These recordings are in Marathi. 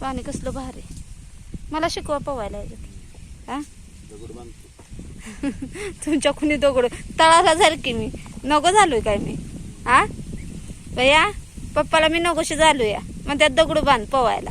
पाणी कसलं भारी. मला शिकवा पोवायला हा? तुमच्या कुणी दगड? तळाला झालं की मी. नको झालोय काय मी. हा? भैया पप्पाला मी नकोशी झालो या मग त्यात दगड बांध पोवायला.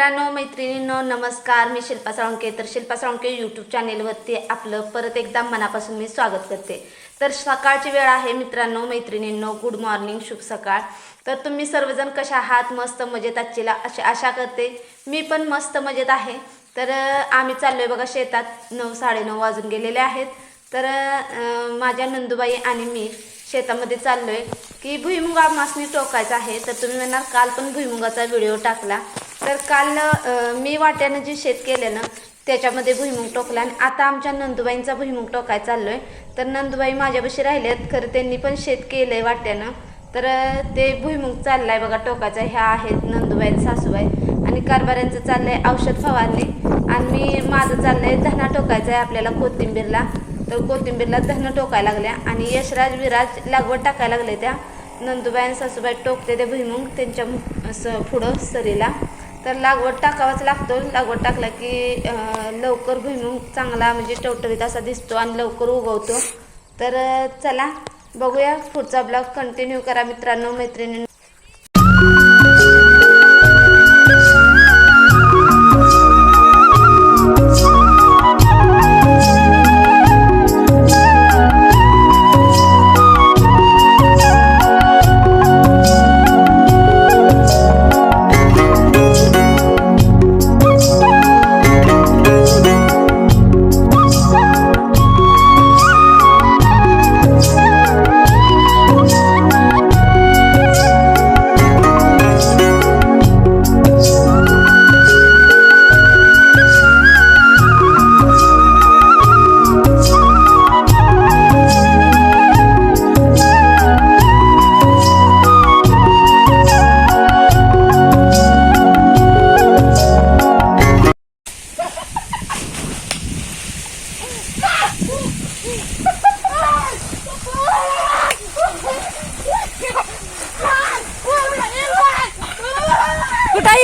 मित्रांनो मैत्रिणींनो नमस्कार. मी शिल्पा साळुंके. तर शिल्पा साळुंके यूट्यूब चॅनेलवरती आपलं परत एकदा मनापासून मी स्वागत करते. तर सकाळची वेळ आहे मित्रांनो मैत्रिणींनो गुड मॉर्निंग शुभ सकाळ. तर तुम्ही सर्वजण कशा आहात? मस्त मजेत आजचीला अशी आशा करते. मी पण मस्त मजेत आहे. तर आम्ही चाललो आहे बघा शेतात. नऊ साडेनऊ वाजून गेलेले आहेत. तर माझ्या नंदुबाई आणि मी शेतामध्ये चाललोय की भुईमुगा मासनी टोकायचा आहे. तर तुम्ही म्हणणार काल पण भुईमुगाचा व्हिडिओ टाकला. तर काल मी वाट्यानं जे शेत केलं ना त्याच्यामध्ये भुईमुग टोकला आणि आता आमच्या नंदुबाईंचा भुईमुग टोकाय चाललोय. तर नंदुबाई माझ्यापाशी राहिल्यात खरं त्यांनी पण शेत केलं आहे वाट्यानं. तर ते भुईमुग चाललाय बघा टोकाचा ह्या आहेत नंदुबाई सासूबाई आणि कारभाऱ्यांचं चाललंय औषध फवारणी. आणि मी माझं चाललंय धना टोकायचं आहे आपल्याला कोथिंबीरला. तर कोथिंबीरला धनं टोकायला लागल्या आणि यशराज विराज लागवड टाकायला लागले. त्या नंदुबाई आणि सासूबाई टोकते ते भुईमुंग त्यांच्या असं पुढं सरीला. तर लागवड टाकावाच लागतो. लागवड टाकला की लवकर भुईमुग चांगला म्हणजे टवटवीत असा दिसतो आणि लवकर उगवतो. तर चला बघूया पुढचा ब्लॉग. कंटिन्यू करा मित्रांनो मैत्रिणी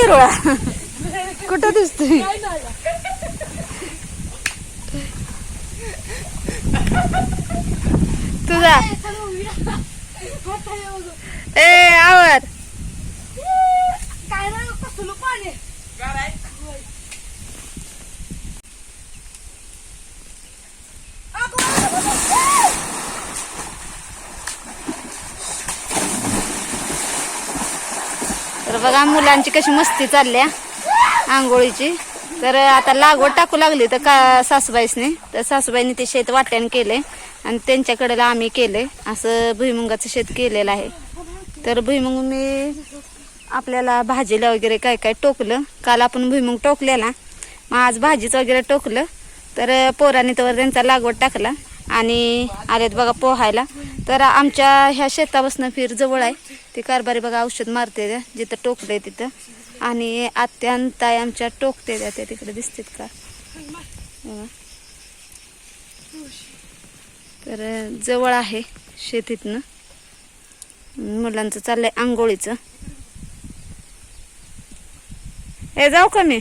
कुठं आहे कुठं दिसतोय? तुझा ए आवर काय नाही कसलं पाणी तर बघा मुलांची कशी मस्ती चालल्या आंघोळीची. तर आता लागवड टाकू लागली तर का सासूबाईसने. तर सासूबाईने ते शेत वाट्याने केले आणि त्यांच्याकडे आम्ही केले. असं भुईमुगाचं शेत केलेलं आहे. तर भुईमुंग मी आपल्याला भाजीला वगैरे काय काय टोकलं. काल आपण भुईमुंग टोकलेला. मग आज भाजीचं वगैरे टोकलं. तर पोराने तर त्यांचा लागवड टाकला. आणि आलेत बघा पोहायला. तर आमच्या ह्या शेतापासून फिर जवळ आहे. ते कारभारी बघा औषध मारते द्या जिथं टोकलंय तिथं. आणि अत्यंत आमच्या टोकते त्या त्या तिकडे दिसतात का? तर जवळ आहे शेतीतनं. मुलांचं चाललंय आंघोळीचं. ए जाऊ का मी?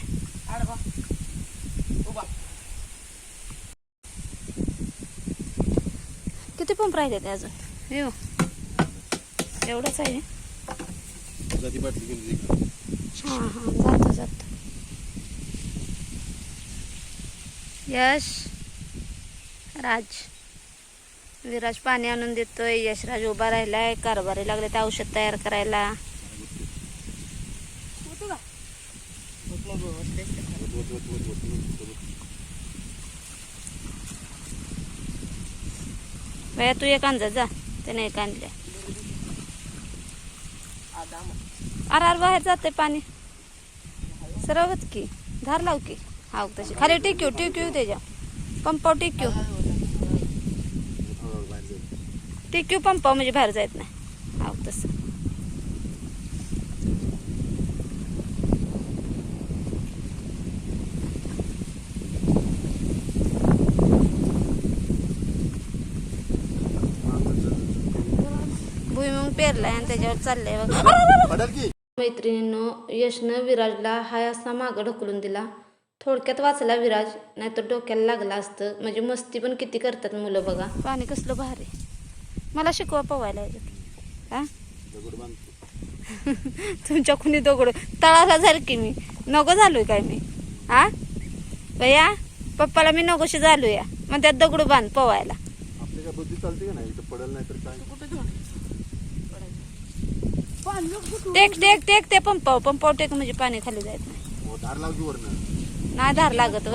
पंप राहिले ते अजून हे हो एवढंच आहे हां हां जातो जातो यश राज विराज पाणी आणून देतोय यशराज उभा राहिलाय कारभारी लागले ते औषध तयार करायला भैया तू एक आणजा जा. त्याने एक आणल्या अरे अरे बाहेर जाते पाणी. सरवत की? धार लाव की. हाव तशी. खाली टिक्यू टिक्यू त्याच्या. पंपाव टिक्यू जाऊ. टिक्यू पंपाव म्हणजे बाहेर जायत नाही हाव तसं भुईमुंग पेरलाय आणि त्याच्यावर चाललंय बघा. मैत्रिणींनो यशनं विराजला हाय असा मागं ढकलून दिला. थोडक्यात वाचला विराज नाहीतर डोक्याला लागला असतं. म्हणजे मस्ती पण किती करतात मुलं बघा. पाणी कसलं भारी. मला शिकवा पोवायला हा? तुमच्या कुणी दगड? तळाला झालं की मी. नको झालोय काय मी? हा? भैया पप्पाला मी नकोशी झालोय मग त्यात दगड बांध पोवायला. आपली काय बुद्धी चालते का नाही? इथं पडेल नाही तर काय? टेक टेक टेक ते पंपाव पंपाव टेक म्हणजे पाणी खाली जायत नाही. धार लावली वरनं. नाही धार लागत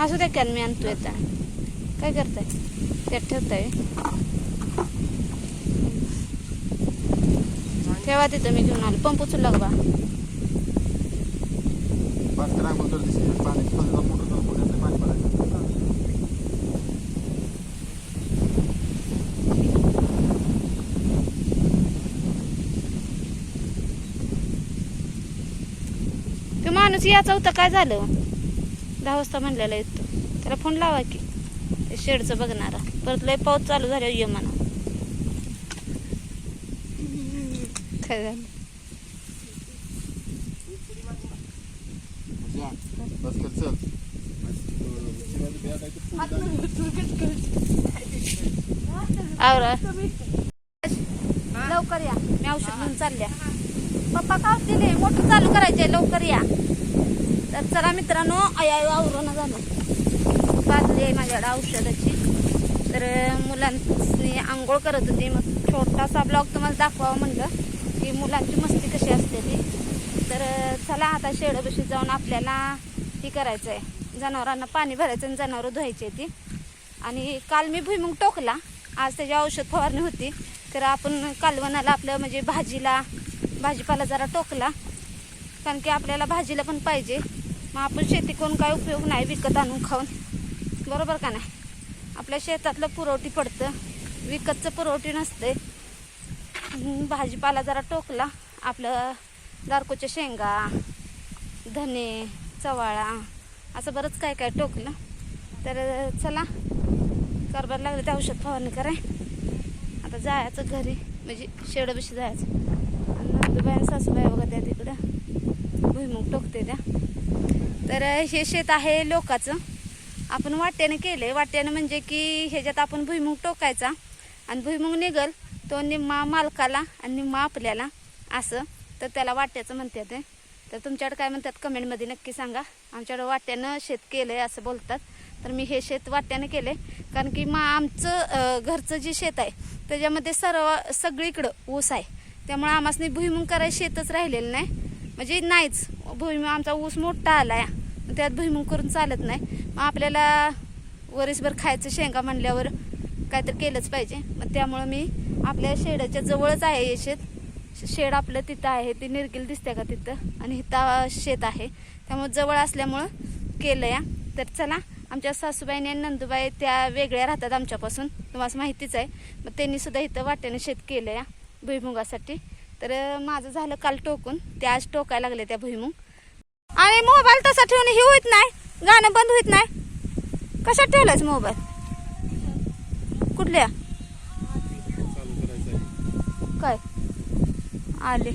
असू द्या कॅन मी आणतो येता काय करताय? त्यात ठेवताय? ठेवा तिथं मी घेऊन आलो. पंप उचलला का बा. तो माणूस याचा होता काय झालं? दहा वाजता म्हणलेला येतो त्याला फोन लावा की. शेडचं बघणारा परत लय पाऊस चालू झाल्यावर ये म्हणा. काय झालं? आवरा. लवकर या. मी औषध घेऊन चालल्या. पप्पा का दिले मोटर चालू करायचे लवकर या. तर चला मित्रांनो आया आवरण झालं बाजली आहे माझ्याकडे औषधाची. तर मुलांनी आंघोळ करत होती. मग छोटासा ब्लॉग तुम्हाला दाखवावा म्हणलं की मुलांची मस्ती कशी असते ती. तर चला आता शेडबशी जाऊन आपल्याला हे करायचं आहे जनावरांना पाणी भरायचं आणि जनावरं धुवायची ती. आणि काल मी भुईमुग टोकला. आज त्याची औषध फवारणी होती. तर आपण कालवणाला आपलं म्हणजे भाजीला भाजीपाला जरा टोकला. कारण की आपल्याला भाजीला पण पाहिजे. मग आपण शेती करून काय उपयोग नाही विकत आणून खाऊन. बरोबर का नाही? आपल्या शेतातलं पुरवठी पडतं. विकतचं पुरवठी नसते भाजीपाला जरा टोकला. आपलं दारकोच्या शेंगा धने चवाळा असं बरंच काय काय टोकलं. तर चला कारभार लागले ते औषध फवारणी कराय. आता जायचं घरी. म्हणजे शेडबशी जायचं. आणि सासूबाई वगैरे त्या तिकडं. भुईमुग टोकते त्या. तर हे शेत आहे लोकाचं. आपण वाट्याने आहे वाट्यानं म्हणजे की ह्याच्यात आपण भुईमुग टोकायचा आणि भुईमुग निघल तो निम्मा मालकाला आणि निम्मा आपल्याला असं. तर त्याला वाट्याचं म्हणतात ते तर तुमच्याकडे काय म्हणतात? कमेंटमध्ये नक्की सांगा. आमच्याकडे वाट्यानं शेत केलं आहे असं बोलतात. तर मी हे शेत वाट्यानं केलं आहे कारण की मा आमचं घरचं जे शेत आहे त्याच्यामध्ये सर्व सगळीकडं ऊस आहे. त्यामुळे आम्हासनी भुईमुग करायचं शेतच राहिलेलं नाही. म्हणजे नाहीच. भुईमुग आमचा ऊस मोठा आला आहे त्यात भुईमुग करून चालत नाही. मग आपल्याला वरीसभर खायचं शेंगा म्हणल्यावर काहीतरी केलंच पाहिजे. मग त्यामुळं मी आपल्या शेडाच्या जवळच आहे हे शेत. शेड आपलं तिथं आहे. ती निर्गिल दिसते का तिथं? आणि इथं शेत आहे. त्यामुळं जवळ असल्यामुळं केलं या तर चला आमच्या सासूबाईने आणि नंदूबाई त्या वेगळ्या राहतात आमच्यापासून. तुम्हाला माहितीच आहे. मग त्यांनीसुद्धा इथं वाट्याने शेत केलं या भुईमुगासाठी. तर माझं झालं काल टोकून. ते आज टोकायला लागले त्या भुईमुग. आणि मोबाईल तसा ठेवून हे होत नाही. गाणं बंद होत नाही. कशात ठेवलायच मोबाईल? कुठल्या. काय? आले.